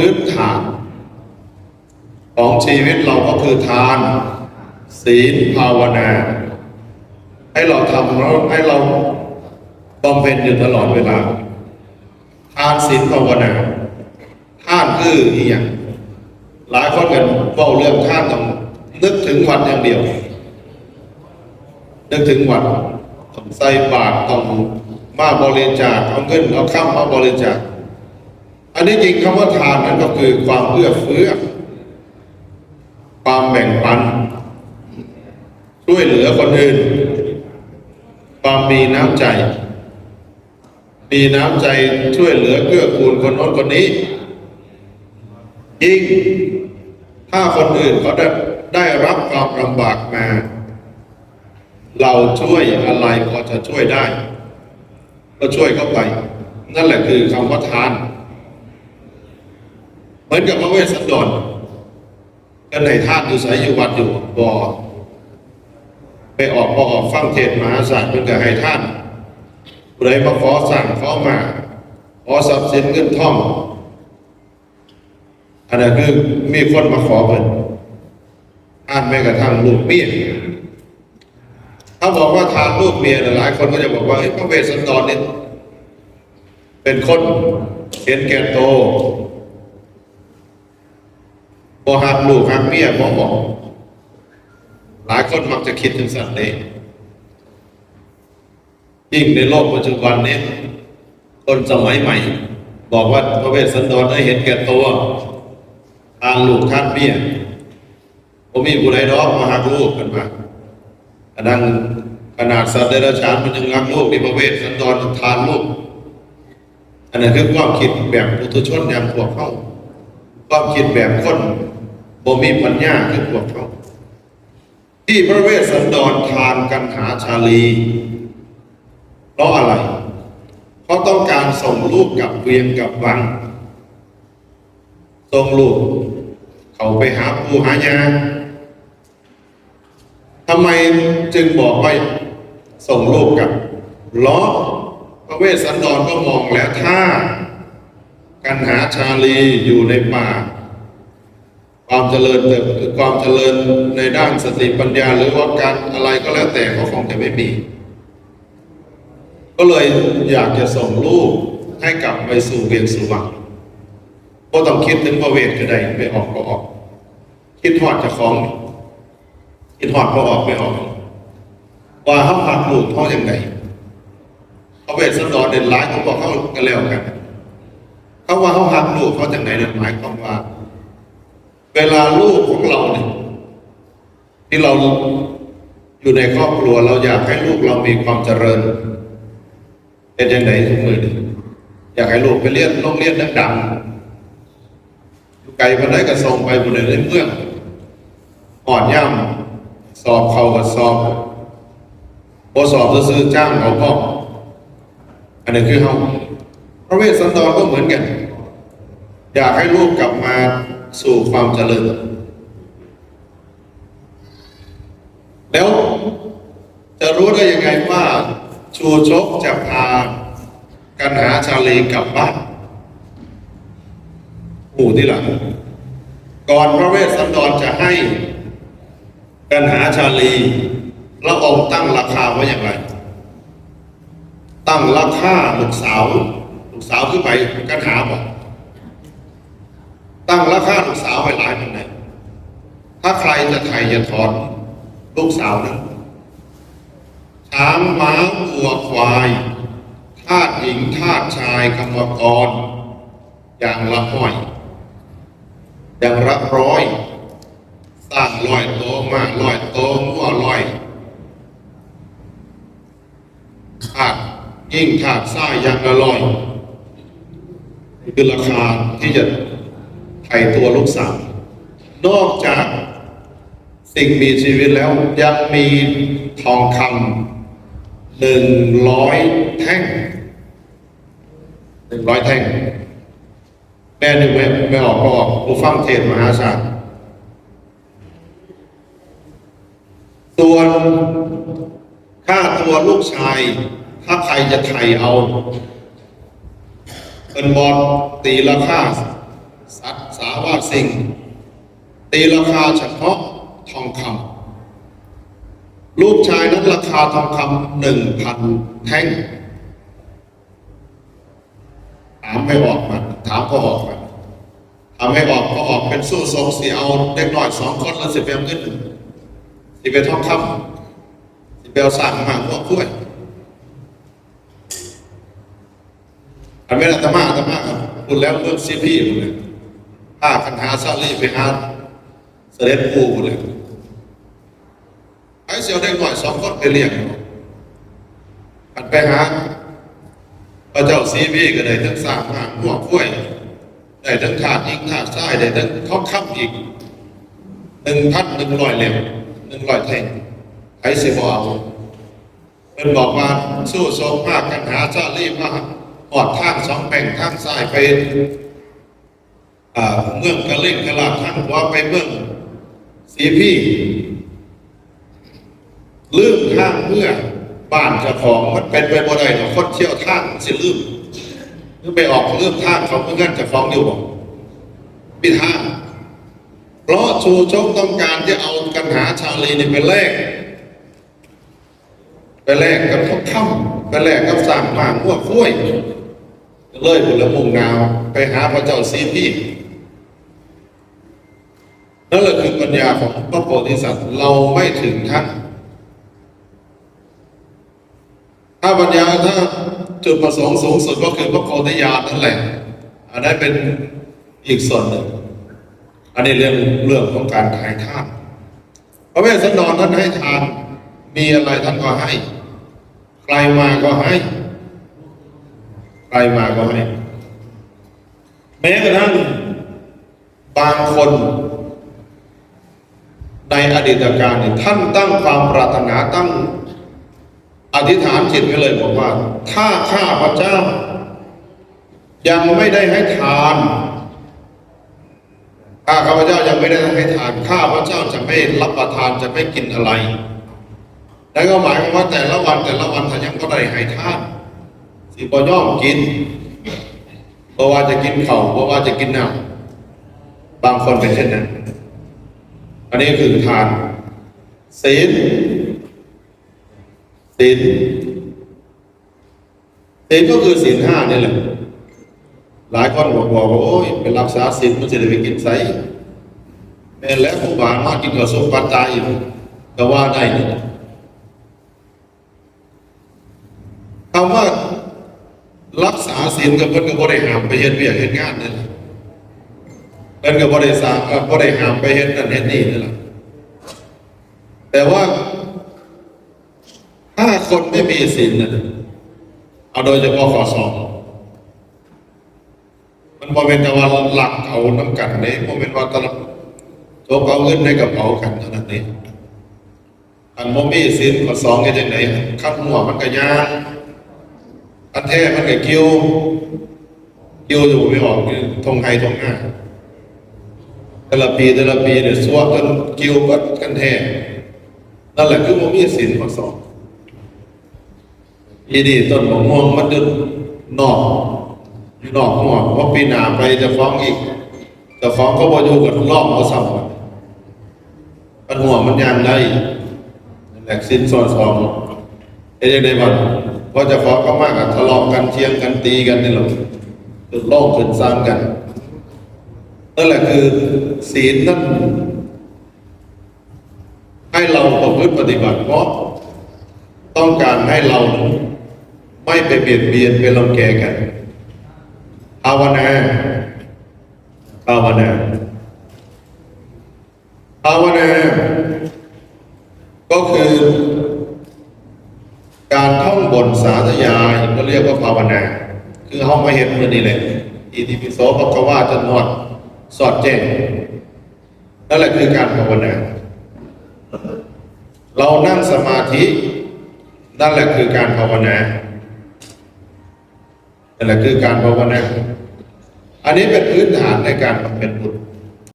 พื้นฐานของชีวิตเราก็คือทาน ศีลภาวนา ให้เราทำแล้วให้เราบำเพ็ญอยู่ตลอดเวลา ทานศีลภาวนาท่านคืออีอย่างหลายคนกันเฝ้าเรื่องท่านต้องนึกถึงวัดอย่างเดียว นึกถึงวัดต้องใส่บาตรต้องมาบริจาคเอาเงินเอาข้ามมาบริจาค อันนี้จริงคำว่าทานนั้นก็คือความเอื้อเฟื้อ ความแบ่งปัน ช่วยเหลือคนอื่น ความมีน้ำใจ มีน้ำใจช่วยเหลือเกื้อกูลคนโน้นคนนี้ยิ่งถ้าคนอื่นเขาได้ได้รับความลำบากมา เราช่วยอะไรพอจะช่วยได้ ก็ช่วยเข้าไป นั่นแหละคือคำว่าทาน เหมือนกับพระเวสสันดรกันในท่านอยู่ใสยอยู่วัดอยู่บอไปออกพอออกฟังเทศมหาศาสตร์เป็นกับให้ท่านผู้ใดมาขอสั่งขอมาขอทรัพย์สินเงินทองอันนั้นคือมีคนมาขอเพิ่นท่านแม้กระทั่งลูกเมียถ้าบอกว่าทานลูกเมียเนี่ยหลายคนก็จะบอกว่าเอ้ยพระเวสสันดรเนี่ยเป็นคนเห็นแก่โต บอหักลูกหักเมียบอบอกหลายคนมักจะคิดถึงสัตว์นี้ยิ่งในโลกปัจจุบันนี้คนสมัยใหม่ บอกว่าพระเวสสันดรได้เห็นแก่ตัวทานลูกทานเมียผมมีผู้ใดดอกมาหักลูกกันมาอันนั้นขนาดสัตว์เดรัจฉานมันยังรักลูกในี่พระเวสสันดรทานลูกอันนั้นคือความคิดแบบปุถุชนอย่างพวกเขา ความคิดแบบคนบ่มีปัญญาคือพวกเขา ที่พระเวสสันดรทานกันหาชาลีเพราะอะไร เพราะต้องการส่งลูกกับเวียงกับวังส่งลูก เขาไปหาปูหายาทำไมจึงบอกว่าส่งลูกกับล้อพระเวสสันดรก็มองแล้วถ้า กันหาชาลีอยู่ในป่า ความเจริญเติบความเจริญในด้านสติปัญญาหรือว่าการอะไรก็แล้วแต่ก็คงจะไม่มี ก็เลยอยากจะส่งลูกให้กลับไปสู่เวียงสุวรรณก็ต้องคิดถึงพระเวทก็ได้ไม่ออกก็ออก คิดหอดจะคล้อง คิดหอดก็ออกไม่ออก ว่าเขาหักลูกเขาอย่างไรพระเวทสันดเด่นร้ายเขาบอกเขากันแล้วกัน เขาว่าเขาหักลูกเขาจากไหนเนี่ยหมายความว่า เวลาลูกของเราเนี่ยที่เราอยู่ในครอบครัวเราอยากให้ลูกเรามีความเจริญเป็นยังไงทุกมือนี่อยากให้ลูกไปเรียนโรงเรียนดังๆอยู่ไกลพันไหนก็ส่งไปบนในเมืองอ่อนย่ำสอบเขากับสอบพอสอบซื้อจ้างเขาพ่ออันนี้คือเขา ระเวสสันดรก็เหมือนกัน อยากให้ลูกกลับมาสู่ความเจริญ แล้วจะรู้ได้ยังไงว่าชูชกจะพากันหาชาลีกลับบ้านหมู่ที่หลัง ก่อนพระเวสสันดรจะให้กันหาชาลีพระองค์ตั้งราคาไว้อย่างไร ตั้งราคาลูกสาว สาวขึ้นไปกันหาบอกตั้งราคาลูกสาวไว้หลายคนไหนถ้าใครจะไทยจะถอนลูกสาวนั้นช้างม้าวัวควายทาสหญิงทาสชายกรรมกร อย่างละห้อย อย่างละร้อยสร้างร้อยโตมากร้อยโตมั่วร้อยถาดยิ่งถาดไส้ยังอร่อย คือราคาที่จะไถ่ตัวลูกสาวนอกจากสิ่งมีชีวิตแล้วยังมีทองคำหนึ่งร้อยแท่งหนึ่งร้อยแท่งแม่หนึ่งไม่ไม่ออกก็ออกผู้ฟังเทศมหาศาลส่วนค่าตัวลูกชาย ถ้าใครจะไถ่เอา เป็นบอลตีราคาสัตว์สาวาสิ่ง ตีราคาเฉพาะทองคำลูกชายนั้นราคาทองคำหนึ่งพันแท่ง ถามให้ออกมาถามก็ออกมาทำให้ออกก็ออกเป็นสู้ทรงสีเอาเด็กน้อยสองคนแล้วสิบเอ็มขึ้นสิบเอ็มทองคำสิบเอ็มสร้างมาหัวคุ้ย อันไม่ได้ตมาตมาครับคุณแล้วเรื่องซีพีคุณเลยถ้าคันหาซาลีไปหาเสด็จปูคุณเลยไอ้เสียวเด็กน้อยสองคนไปเลี้ยงอันไปหาพระเจ้าซีพีก็ได้ทั้งสางหางหัวคุ้ยได้ทั้งถาดอีกถาดทรายได้ทั้งทองคำอีกหนึ่งพันหนึ่งร้อยเหลี่ยมหนึ่งร้อยแท่งใครสิบอาเป็นบอกว่าสู้โซมมากกันหาชาลีมา หอดทางสองแบ่งทางซ้ายไปเมืองกะเล่นกะลาดทางขวาไปเมืองสีพี่ลืมทางเมื่อบ้านเจ้าของมันเป็นไปบ่ได้หรอกคนเที่ยวทางสิลืมหรือไปออกเลื่อมทางเขาเพื่อนเจ้าของอยู่บอกปิดทางเพราะชูชกต้องการจะเอากันหาชาลีนี่ไปแลกไปแลกกับทองคำไปแลกกับสร้างมางหัวคุ้ย เลยบุรมุงนาวไปหาพระเจ้าซีพี่นั่นแหละคือปัญญาของพระโพธิสัตว์เราไม่ถึงท่านถ้าปัญญาถ้าจุดประสงค์สูงสุดก็คือพระโพธิญาณนั่นแหละอันนั้นเป็นอีกส่วนหนึ่ง อันนี้เรื่องเรื่องของการขายทานพระเวสสันดรท่านให้ทานมีอะไรท่านก็ให้ ใครมาก็ให้ ใครมาก็ให้แม้กระทั่งบางคน ในอดีตการเนี่ยท่านตั้งความปรารถนาตั้งอธิษฐานจิตไว้เลยบอกว่า ถ้าข้าพระเจ้า ยังไม่ได้ให้ทานถ้าข้าพเจ้ายังไม่ได้ให้ทานข้าพระเจ้าจะไม่รับประทานจะไม่กินอะไรนั่นก็หมายความว่าแต่ละวันแต่ละวันถ้ายังก็ได้ให้ทาน สิบย่อมกินเพราะว่าจะกินเข่าเพราะว่าจะกินน้ำบางคนเป็นเช่นนั้น อันนี้คือทานศีลศีลศีลก็คือศีลห้านี่แหละหลายคนบอกบอกว่าโอ้ยเป็นรักษาศีลมันจะได้ไปกินไสแม่นแล้วผู้บามากินกับสมปัตตายอีกก็ว่าได้นี่คำว่า รักษาศีลกับเพิ่นก็บ่ได้หามไปเฮ็ดเวียกเฮ็ดงานนี่แหละเพิ่นก็บ่ได้สางเอ่อบ่ได้หามไปเฮ็ดนั่นเฮ็ดนี่นี่แหละแต่ว่าถ้าคนไม่มีศีลน่ะเอาโดยเฉพาะข้อสอบมันบ่เป็นแต่ว่าหลักเอาน้ำกันนี่บ่เป็นว่าแตละโจกเอาเงินในกระเป๋ากันเท่านั้นเองอันบ่มีศีลข้อสองเฮ็ดจังไดคันหัวมันก็ยาก อันแท้มันก็กิ้วกิ้วอยู่ไม่ออกอยู่ทงไห้ทงหน้าแต่ละปีแต่ละปีเนี่ยสวดจนกิ้วเบิดกันแท้นั่นแหละคือบ่มีศีลข้อสองอีนี่ต้นมะม่วงมันดึงนอกอยู่นอกหัวเพราะปีหนาไปจะฟ้องอีกจะฟ้องก็บ่อยู่กับรอบเขาซ้ำปัญหัวมันยางได้แหลกสิ้นส่วนสองเอ้ยังได้บ้าง พอจะฟ้องก็มากอะทะเลาะกันเชียงกันตีกันนี่แหละคือโลกขึ้นซ้ำกันนั่นแหละคือศีลนั่นให้เราประพฤติปฏิบัติเพราะต้องการให้เราไม่ไปเบียดเบียนไปรังแกกันภาวนาภาวนาภาวนาก็คือ การท่องบนสาธยายก็เรียกว่าภาวนา คือห้องมาเห็นมือนี่แหละอิติปิโสภควาจนหมดสอดแจ้งนั่นแหละคือการภาวนา เรานั่งสมาธินั่นแหละคือการภาวนานั่นแหละคือการภาวนา อันนี้เป็นพื้นฐานในการบำเพ็ญบุญ